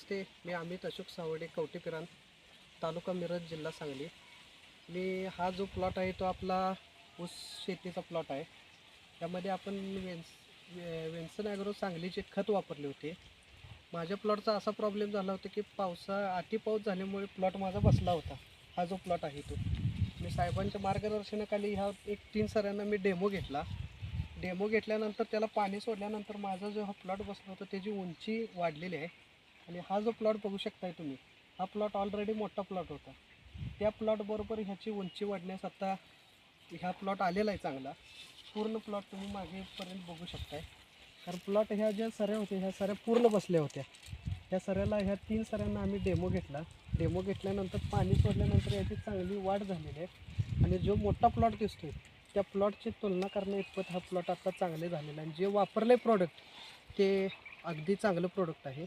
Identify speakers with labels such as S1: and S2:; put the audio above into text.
S1: नमस्ते मी अमित अशोक सावडे कवटेपिरान तालुका मिरज जिल्हा सांगली. मी हा जो प्लॉट आहे तो आपला ऊस शेतीचा प्लॉट आहे. त्यामध्ये आपण वेन्स वेन्सन ॲग्रो सांगलीचे खत वापरले होते. माझ्या प्लॉटचा असा प्रॉब्लेम झाला होता की पावसा अति पाऊस झाल्यामुळे प्लॉट माझा बसला होता. हा जो प्लॉट आहे तो. मी साहेबांच्या मार्गदर्शनाखाली ह्या एक तीन सऱ्यांना मी डेमो घेतला. डेमो घेतल्यानंतर त्याला पाणी सोडल्यानंतर माझा जो हा प्लॉट बसला होता त्याची उंची वाढलेली आहे. आणि हा जो प्लॉट बघू शकताय तुम्ही हा प्लॉट ऑलरेडी मोठा प्लॉट होता. त्या प्लॉटबरोबर ह्याची उंची वाढण्यास आता ह्या प्लॉट आलेला आहे चांगला. पूर्ण प्लॉट तुम्ही मागेपर्यंत बघू शकताय. कारण प्लॉट ह्या ज्या सऱ्या होत्या ह्या सऱ्या पूर्ण बसल्या होत्या. ह्या सऱ्याला ह्या तीन सऱ्यांना आम्ही डेमो घेतला. डेमो घेतल्यानंतर पाणी सोडल्यानंतर याची चांगली वाढ झालेली आहे. आणि जो मोठा प्लॉट दिसतो त्या प्लॉटची तुलना करण्या इतपत हा प्लॉट आता चांगले झालेला आहे. आणि जे वापरले प्रोडक्ट ते अगदी चांगलं प्रोडक्ट आहे.